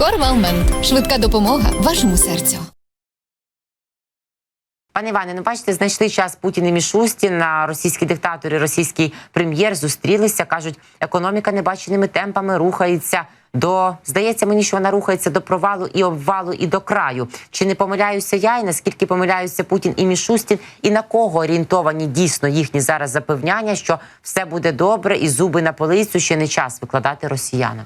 Корвалмент. Швидка допомога вашому серцю. Пане Іване, ну бачите, знайшли час Путін і Мішустін, російські диктатори, російський прем'єр зустрілися. кажуть, економіка небаченими темпами рухається до здається мені, що вона рухається до провалу і обвалу, і до краю. Чи не помиляюся я, і наскільки помиляються Путін і Мішустін, і на кого орієнтовані дійсно їхні зараз запевняння, що все буде добре, і зуби на полицю ще не час викладати росіянам.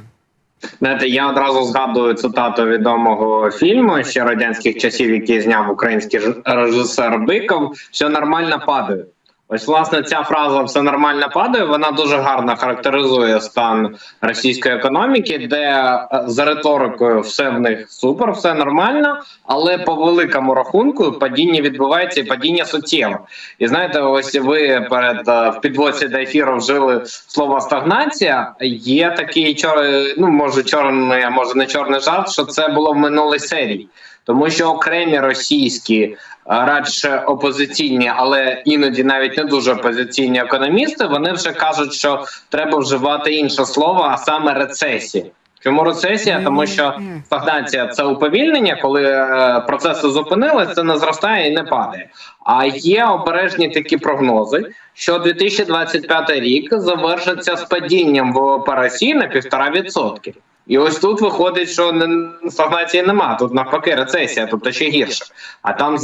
Знаєте, я одразу згадую цитату відомого фільму ще радянських часів, який зняв український режисер Биков, що нормально падає. Ось, власне, ця фраза все нормально падає. Вона дуже гарно характеризує стан російської економіки, де е, за риторикою все в них супер, все нормально, але по великому рахунку падіння відбувається і падіння суттєве. І знаєте, ось ви перед е, в підводці до ефіру вжили слово стагнація. Є такий чор- ну може чорний, а може не чорний жарт, що це було в минулій серії. Тому що окремі російські, радше опозиційні, але іноді навіть не дуже опозиційні економісти, вони вже кажуть, що треба вживати інше слово, а саме рецесія. Чому рецесія? Тому що стагнація це уповільнення, коли е, процеси зупинились, це не зростає і не падає. А є обережні такі прогнози, що 2025 рік завершиться з падінням ВВП Росії на 1,5%. І ось тут виходить, що стагнації нема. Тут навпаки рецесія, тобто ще гірше. А там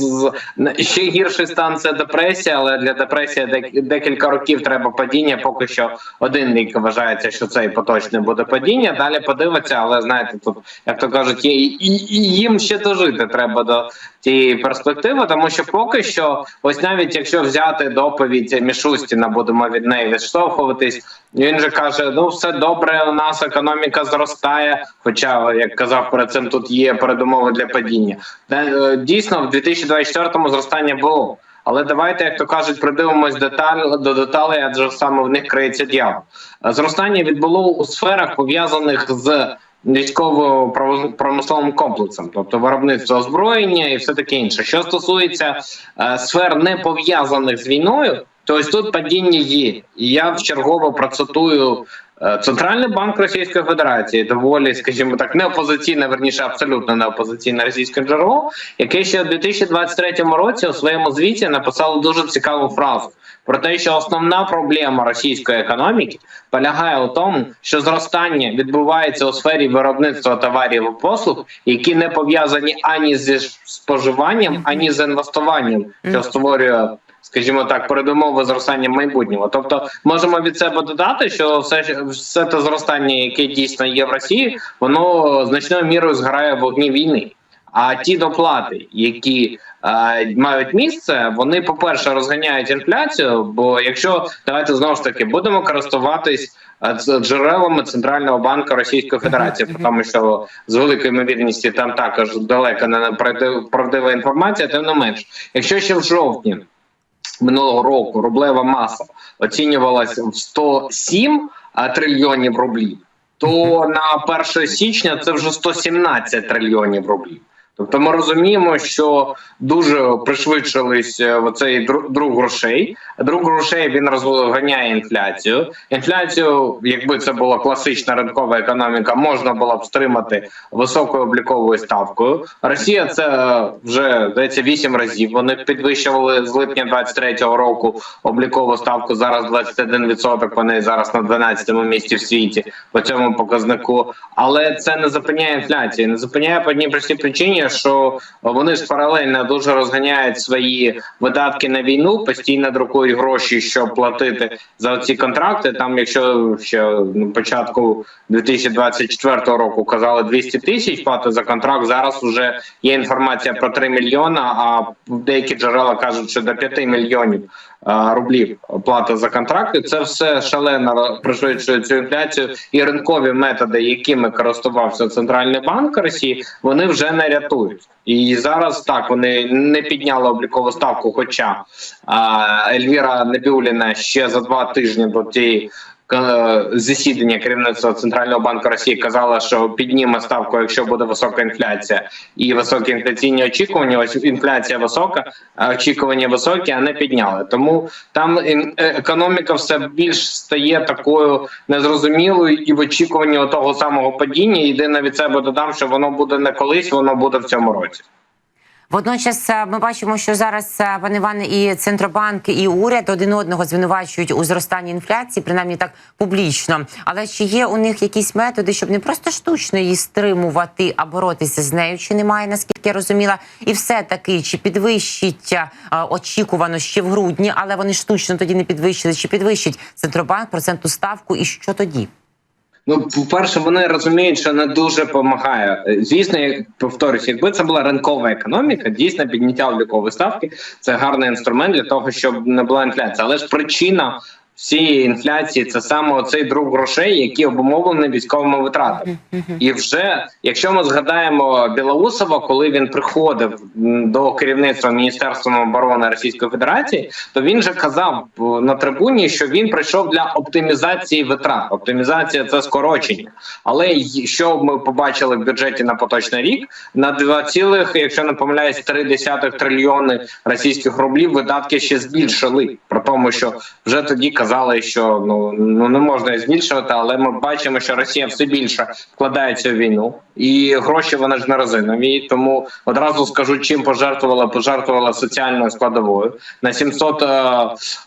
ще гірший стан це депресія, але для депресії декілька років треба падіння. Поки що один рік вважається, що це і поточне буде падіння. Далі подивиться, але знаєте, тут як то кажуть, є, і, і їм ще дожити треба до тієї перспективи, тому що поки що, ось навіть якщо взяти доповідь Мішустіна, будемо від неї відштовхуватись. Він же каже: ну все добре, у нас економіка зростає. Хоча, як казав перед цим, тут є передумови для падіння. Е, Дійсно, в 2024-му зростання було. Але давайте, як то кажуть, придивимось деталь до деталей, адже саме в них криється дьявол. Зростання відбуло у сферах пов'язаних з військово-промисловим комплексом, тобто виробництво озброєння і все таке інше. Що стосується е, сфер не пов'язаних з війною, то ось тут падіння є. І я вчергово процитую е, Центральний банк Російської Федерації, доволі, скажімо так, не опозиційне, верніше абсолютно не опозиційне російське джерело, яке ще у 2023 році у своєму звіті написало дуже цікаву фразу про те, що основна проблема російської економіки полягає у тому, що зростання відбувається у сфері виробництва товарів і послуг, які не пов'язані ані зі споживанням, ані з інвестуванням, що створює. Скажімо так, передумови зростання майбутнього. Тобто, можемо від себе додати, що все все те зростання, яке дійсно є в Росії, воно значною мірою зграє в вогні війни. А ті доплати, які е, мають місце, вони, по-перше, розганяють інфляцію. Бо якщо давайте знову ж таки будемо користуватись е, джерелами центрального банку Російської Федерації, тому що з великою ймовірністю там також далеко не правдив- правдива інформація, тим не менш, якщо ще в жовтні минулого року рублева маса оцінювалася в 107 а, трильйонів рублів, то на 1 січня це вже 117 трильйонів рублів. Тобто ми розуміємо, що дуже пришвидшились е, дру- друг грошей. Друг грошей він розганяє інфляцію. Інфляцію, якби це була класична ринкова економіка, можна було б стримати високою обліковою ставкою. Росія це е, вже здається 8 разів. Вони підвищували з липня 23-го року облікову ставку. Зараз 21%, Вони зараз на 12-му місці в світі по цьому показнику. Але це не зупиняє інфляцію. Не зупиняє по одній простій причині, що вони ж паралельно дуже розганяють свої видатки на війну, постійно друкують гроші, щоб платити за ці контракти. Там, якщо ще на початку 2024 року казали 200 тисяч плати за контракт, зараз вже є інформація про 3 мільйона. А деякі джерела кажуть, що до 5 мільйонів рублів плата за контракти. Це все шалено пришвидшує цю інфляцію, і ринкові методи, якими користувався центральний банк Росії, вони вже не рятують. І зараз так вони не підняли облікову ставку. Хоча а, Ельвіра Небюліна ще за два тижні до тієї засідання керівництва центрального банку Росії казала, що підніме ставку, якщо буде висока інфляція і високі інфляційні очікування. Ось інфляція висока, а очікування високі, а не підняли. Тому там е, економіка все більш стає такою незрозумілою і в очікуванні того самого падіння. Єдине від себе додам, що воно буде не колись, воно буде в цьому році. Водночас е, ми бачимо, що зараз е, пане Іване, і центробанк, і уряд один одного звинувачують у зростанні інфляції, принаймні так публічно. Але чи є у них якісь методи, щоб не просто штучно її стримувати, а боротися з нею? Чи немає, наскільки я розуміла, і все таки чи підвищить е, очікувано ще в грудні, але вони штучно тоді не підвищили, чи підвищить центробанк процентну ставку, і що тоді? Ну, по-перше, вони розуміють, що не дуже допомагає. Звісно, як повторюсь, якби це була ринкова економіка, дійсно підняття облікової ставки це гарний інструмент для того, щоб не була інфляція. Але ж причина всієї інфляції це саме цей друг грошей, який обумовлений військовими витратами. І вже якщо ми згадаємо Білоусова, коли він приходив до керівництва Міністерства оборони Російської Федерації, то він же казав е, на трибуні, що він прийшов для оптимізації витрат. Оптимізація це скорочення. Але що ми побачили в бюджеті на поточний рік на 2, цілих, якщо не помиляюсь, 3 трильйони російських рублів видатки ще збільшили. Про тому, що вже тоді казали, що ну ну не можна збільшувати, але ми бачимо, що Росія все більше вкладається в війну, і гроші вони ж не резинові. Тому одразу скажу, чим пожертвувала, пожертвувала соціальною складовою на 700 е,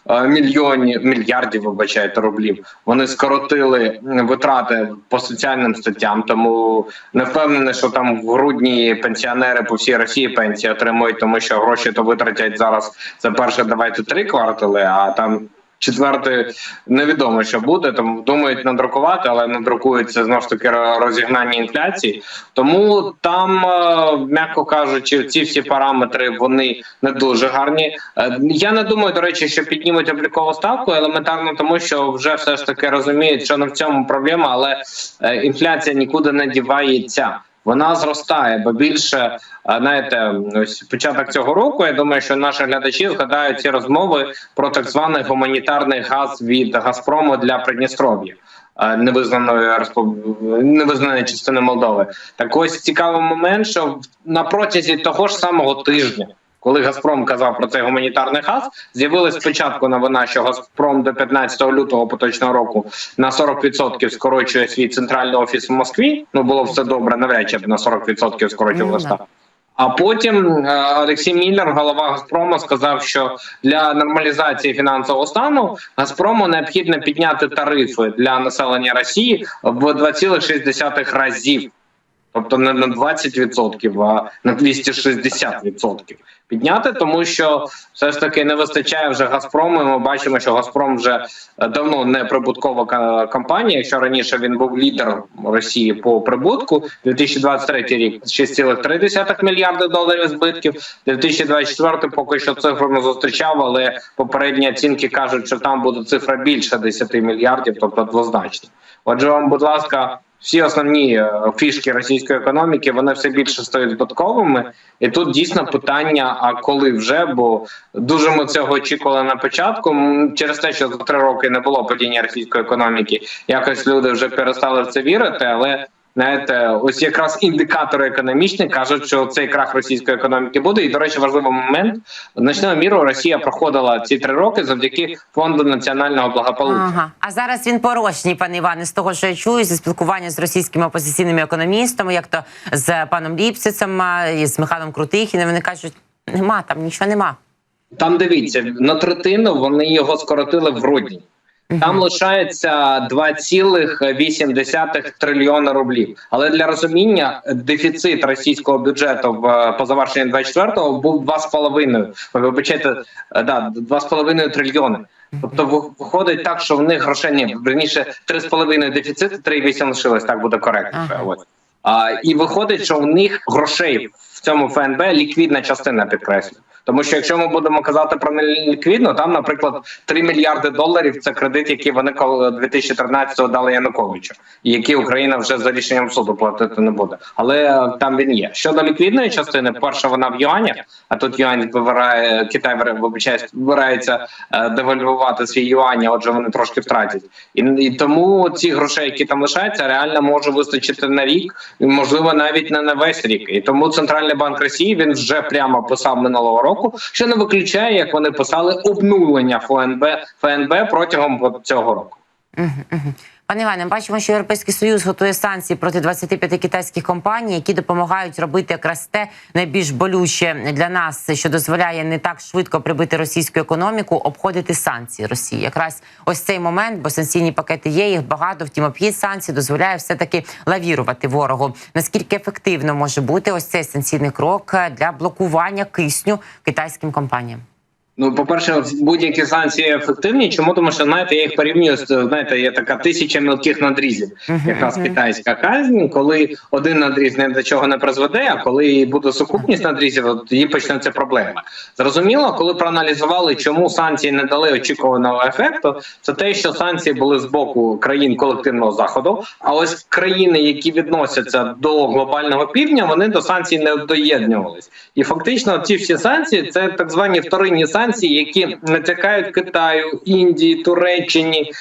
е, мільйонів мільярдів, вибачайте, рублів. Вони скоротили витрати по соціальним статтям. Тому не впевнений, що там в грудні пенсіонери по всій Росії пенсії отримують, тому що гроші то витратять зараз. Це перше, давайте три квартали, а там. Четвертий невідомо, що буде. Тому думають надрукувати, але надрукується знову ж таки розігнання інфляції. Тому там, е, м'яко кажучи, ці всі параметри вони не дуже гарні. Е, Я не думаю, до речі, що піднімуть облікову ставку елементарно, тому що вже все ж таки розуміють, що не в цьому проблема, але е, інфляція нікуди не дівається. Вона зростає, бо більше е, знаєте, ось початок цього року. Я думаю, що наші глядачі згадають ці розмови про так званий гуманітарний газ від Газпрому для Придністров'я. е, Невизнаної респуб... невизнаної частини Молдови. Так ось цікавий момент, що на протязі того ж самого тижня, коли Газпром казав про цей гуманітарний газ, з'явилась спочатку новина, що Газпром до 15 лютого поточного року на 40% скорочує свій центральний офіс в Москві. Ну було все добре, навряд чи б на 40% скорочували Ну, А потім е, Олексій Міллер, голова Газпрому, сказав, що для нормалізації фінансового стану Газпрому необхідно підняти тарифи для населення Росії в 2,6 разів. Тобто не на 20%, а на 260% підняти, тому що все ж таки не вистачає вже Газпрому. Ми бачимо, що Газпром вже е, давно не прибуткова компанія. Якщо раніше він був лідером Росії по прибутку, 2023 рік 6,3 мільярди доларів збитків. 2024 поки що цифру не зустрічав, але попередні оцінки кажуть, що там буде цифра більше 10 мільярдів, тобто двозначно. Отже, вам, будь ласка. Всі основні е, фішки російської економіки вони все більше стають збитковими, і тут дійсно питання: а коли вже? Бо дуже ми цього очікували на початку. Через те, що за три роки не було падіння російської економіки, якось люди вже перестали в це вірити. Але знаєте, ось якраз індикатори економічні кажуть, що цей крах російської економіки буде. І до речі, важливий момент значною мірою Росія проходила ці три роки завдяки фонду національного благополуччя. Ага. А зараз він порожній, пане Іване, з того, що я чую, зі спілкування з російськими опозиційними економістами, як то з паном Ліпсицем і з Михайлом Крутихіним. Вони кажуть, нема там, нічого нема. Там дивіться на третину. Вони його скоротили в грудні. Там лишається 2,8 трильйона рублів. Але для розуміння дефіцит російського бюджету в по завершенні 24-го був 2,5. Ви вибачайте, е, да, 2,5 трильйони. Тобто ви- виходить так, що в них грошей ні, верніше 3,5 дефіцит, 3,8 лишилось, так буде коректно. Ага. А, і виходить, що в них грошей в цьому ФНБ ліквідна частина підкреслю. Тому що якщо ми будемо казати про неліквідну, там, наприклад, 3 мільярди доларів це кредит, який вони коли 2013-го дали Януковичу, і який Україна вже за рішенням суду платити не буде. Але е, там він є. Щодо ліквідної частини, перша вона в юанях, а тут юань вибирає Китай вибачаюсь, вибирається е, девальвувати свій юані, отже, вони трошки втратять. І, і тому ці гроші, які там лишаються, реально може вистачити на рік, можливо, навіть не на весь рік. І тому центральний банк Росії він вже прямо писав минулого року, що не виключає, як вони писали, обнулення ФНБ ФНБ протягом цього року. Пане Іване, бачимо, що Європейський Союз готує санкції проти 25 китайських компаній, які допомагають робити якраз те найбільш болюче для нас, що дозволяє не так швидко прибити російську економіку, обходити санкції Росії. Якраз ось цей момент, бо санкційні пакети є, їх багато. Втім, обхід санкцій дозволяє все таки лавірувати ворогу. Наскільки ефективно може бути ось цей санкційний крок для блокування кисню китайським компаніям? Ну, по-перше, будь-які санкції ефективні. Чому тому, що знаєте, я їх порівнюю з знаєте, є така тисяча мілких надрізів, якраз китайська казнь, коли один надріз ні до чого не призведе, а коли буде сукупність надрізів, от тоді почнеться проблема. Зрозуміло, коли проаналізували, чому санкції не дали очікуваного ефекту, це те, що санкції були з боку країн колективного заходу. А ось країни, які відносяться до глобального півдня, вони до санкцій не доєднувались. І фактично, ці всі санкції це так звані вторинні санкції санкції, які натякають Китаю, Індії, Туреччині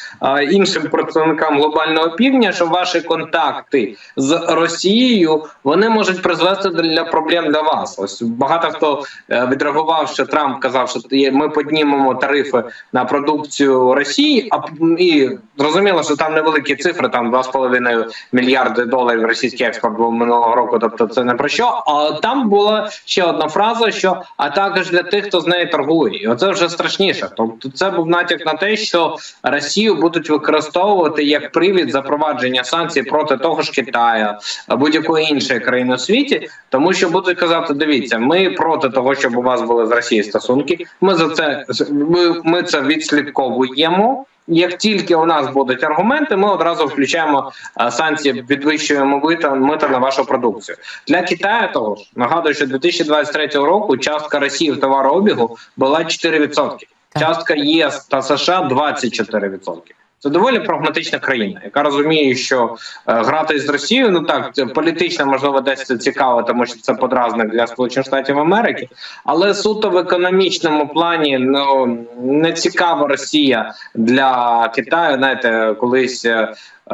іншим представникам глобального півдня, що ваші контакти з Росією вони можуть призвести для проблем для вас. Ось багато хто е, відреагував, що Трамп казав, що ми піднімемо тарифи на продукцію Росії, а і зрозуміло, що там невеликі цифри, там 2,5 мільярди доларів російський експорт був минулого року. Тобто це не про що. А там була ще одна фраза: що а також для тих, хто з нею торгує. І оце вже страшніше. Тобто, це був натяк на те, що Росію будуть використовувати як привід запровадження санкцій проти того ж Китаю, будь-якої іншої країни у світі, тому що будуть казати: дивіться, ми проти того, щоб у вас були з Росії стосунки. Ми за це ми, ми це відслідковуємо. Як тільки у нас будуть аргументи, ми одразу включаємо санкції, підвищуємо мита, мита на вашу продукцію для Китаю. Того ж нагадую, що 2023 року частка Росії в товарообігу була 4%. Частка ЄС та США 24%. Це доволі прагматична країна, яка розуміє, що е, грати з Росією, ну так це політично можливо десь це цікаво, тому що це подразник для Сполучених Штатів Америки, але суто в економічному плані ну не цікава Росія для Китаю. Знаєте, колись.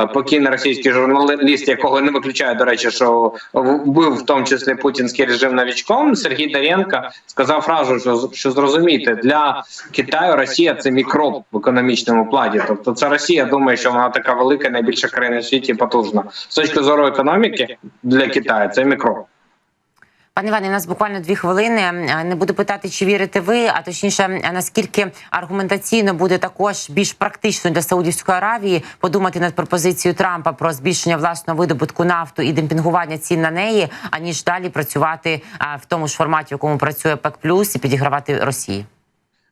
Покійний російський журналіст, якого не виключає, до речі, що вбив в тому числі путінський режим новічком, Сергій Даренко сказав фразу, що що зрозуміти для Китаю Росія це мікроб в економічному плані. Тобто, це Росія думає, що вона така велика, найбільша країна в світі, потужна з точки зору економіки для Китаю. Це мікроб. Пане Іване, у нас буквально дві хвилини. Не буду питати, чи вірите ви, а точніше, наскільки аргументаційно буде також більш практично для Саудівської Аравії подумати над пропозицією Трампа про збільшення власного видобутку нафту і демпінгування цін на неї, аніж далі працювати в тому ж форматі, в якому працює ПЕК Плюс, і підігравати Росії.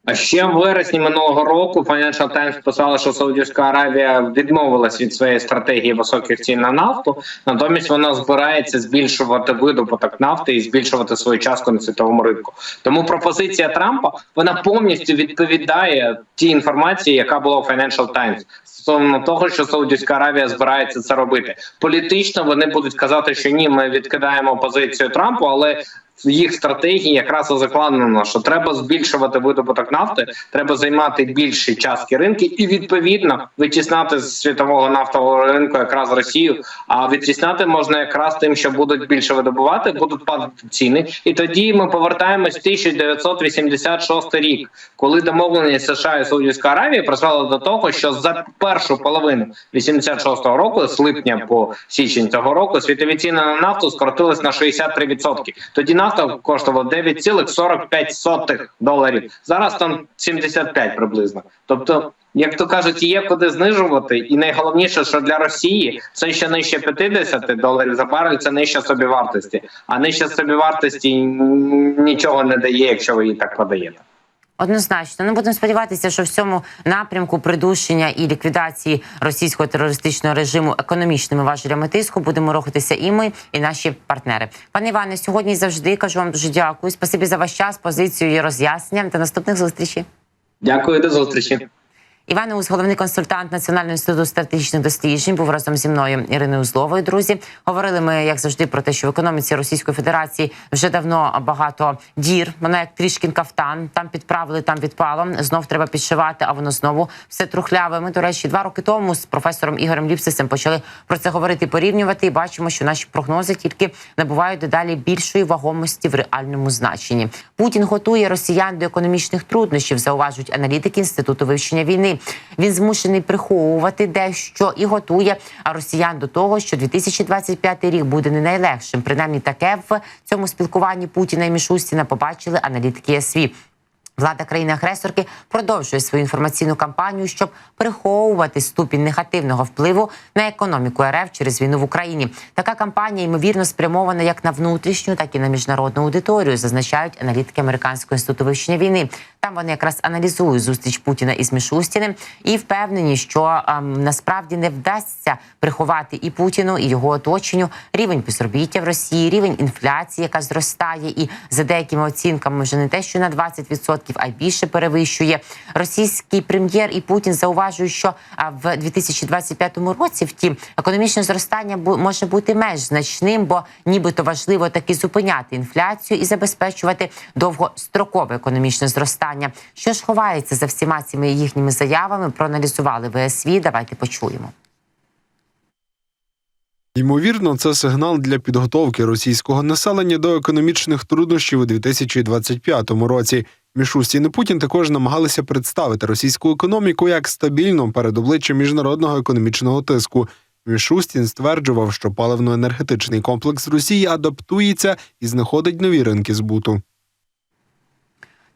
А ще в вересні минулого року Financial Times писала, що Саудівська Аравія відмовилась від своєї стратегії високих цін на нафту. Натомість вона збирається збільшувати видобуток нафти і збільшувати свою частку на світовому ринку. Тому пропозиція Трампа вона повністю відповідає тій інформації, яка була у Financial Times. Стосовно того, що Саудівська Аравія збирається це робити політично, вони будуть казати, що ні, ми відкидаємо позицію Трампу, але їх стратегії якраз закладено, що треба збільшувати видобуток нафти, треба займати більші частки ринки і відповідно витіснати з світового нафтового ринку якраз Росію. А відтісняти можна якраз тим, що будуть більше видобувати, будуть падати ціни. І тоді ми повертаємось в 1986 рік, коли домовленість США і Саудівська Аравія призвела до того, що за першу половину 86-го року, з липня по січень цього року, світові ціни на нафту скоротились на 63%. Тоді нафта коштувала 9,45 доларів. Зараз там 75 приблизно. Тобто, як то кажуть, є куди знижувати, і найголовніше, що для Росії це ще нижче 50 доларів за барель, це нижче собівартості. А нижче собівартості нічого не дає, якщо ви її так подаєте. Однозначно, ну будемо сподіватися, що в цьому напрямку придушення і ліквідації російського терористичного режиму економічними важелями тиску будемо рухатися і ми, і наші партнери. Пане Іване, сьогодні завжди кажу вам дуже дякую. Спасибі за ваш час, позицію і роз'яснення. До наступних зустрічей. Дякую, до зустрічі. Іван Ус, головний консультант Національного інституту стратегічних досліджень, був разом зі мною Іриною Узловою. Друзі, говорили ми як завжди про те, що в економіці Російської Федерації вже давно багато дір. Вона як трішкін кафтан. Там підправили, там відпало. Знов треба підшивати, а воно знову все трухляве. Ми, до речі, два роки тому з професором Ігорем Ліпсисем почали про це говорити, порівнювати. І бачимо, що наші прогнози тільки набувають дедалі більшої вагомості в реальному значенні. Путін готує росіян до економічних труднощів, зауважують аналітики інституту вивчення війни. Він змушений приховувати дещо і готує росіян до того, що 2025 рік буде не найлегшим. Принаймні, таке в цьому спілкуванні Путіна і Мішустіна побачили аналітики СВІ. Влада країни-агресорки продовжує свою інформаційну кампанію, щоб приховувати ступінь негативного впливу на економіку РФ через війну в Україні. Така кампанія ймовірно спрямована як на внутрішню, так і на міжнародну аудиторію, зазначають аналітики американського інституту вивчення війни. Там вони якраз аналізують зустріч Путіна із Мішустіним і впевнені, що ем, насправді не вдасться приховати і Путіну, і його оточенню рівень безробіття в Росії, рівень інфляції, яка зростає, і за деякими оцінками вже не те, що на 20%, а й більше перевищує. Російський прем'єр і Путін зауважують, що в 2025 році, втім, економічне зростання може бути менш значним, бо нібито важливо таки зупиняти інфляцію і забезпечувати довгострокове економічне зростання. Що ж ховається за всіма цими їхніми заявами? Проаналізували ВСВ. Давайте почуємо. Ймовірно, це сигнал для підготовки російського населення до економічних труднощів у 2025 році. Мішустін і Путін також намагалися представити російську економіку як стабільну перед обличчям міжнародного економічного тиску. Мішустін стверджував, що паливно-енергетичний комплекс Росії адаптується і знаходить нові ринки збуту.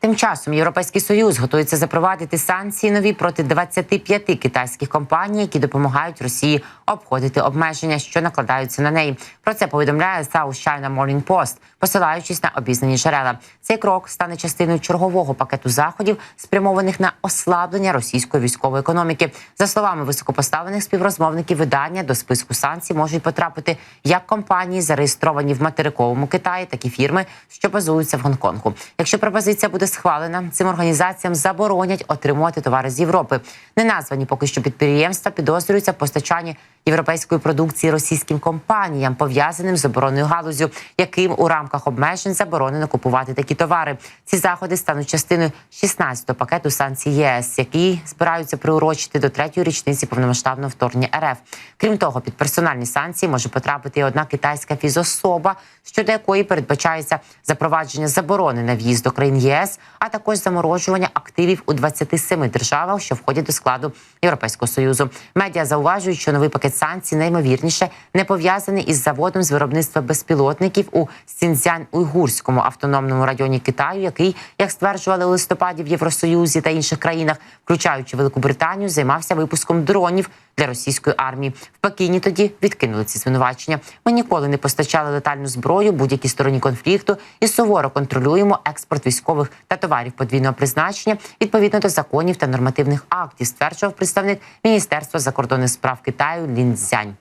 Тим часом Європейський Союз готується запровадити санкції нові проти 25 китайських компаній, які допомагають Росії обходити обмеження, що накладаються на неї. Про це повідомляє South China Morning Post, посилаючись на обізнані джерела. Цей крок стане частиною чергового пакету заходів, спрямованих на ослаблення російської військової економіки. За словами високопоставлених співрозмовників видання, до списку санкцій можуть потрапити як компанії, зареєстровані в материковому Китаї, так і фірми, що базуються в Гонконгу. Якщо пропозиція буде схвалена, цим організаціям заборонять отримувати товари з Європи. Неназвані поки що підприємства підозрюються в постачанні європейської продукції російським компаніям, пов'язаним з оборонною галузю, яким у рамках обмежень заборонено купувати такі товари. Ці заходи стануть частиною 16-го пакету санкцій ЄС, які збираються приурочити до третьої річниці повномасштабного вторгнення РФ. Крім того, під персональні санкції може потрапити і одна китайська фізособа, щодо якої передбачається запровадження заборони на в'їзд до країн ЄС, а також заморожування активів у 27 державах, що входять до складу Європейського союзу. Медіа зауважують, що новий пакет санкцій наймовірніше не пов'язаний із заводом з виробництва безпілотників у Сіньцзян-Уйгурському автономному районі Китаю, який, як стверджували у листопаді в Євросоюзі та інших країнах, включаючи Велику Британію, займався випуском дронів для російської армії. В Пекіні тоді відкинули ці звинувачення. Ми ніколи не постачали летальну зброю будь-якій стороні конфлікту і суворо контролюємо експорт військових та товарів подвійного призначення відповідно до законів та нормативних актів, стверджував представник Міністерства закордонних справ Китаю Лін Цзянь.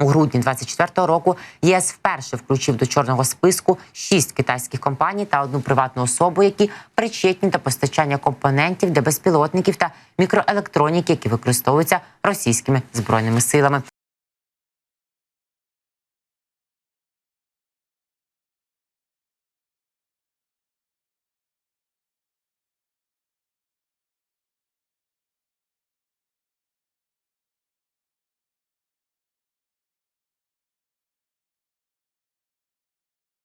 У грудні 24-го року ЄС вперше включив до чорного списку шість китайських компаній та одну приватну особу, які причетні до постачання компонентів для безпілотників та мікроелектроніки, які використовуються російськими збройними силами.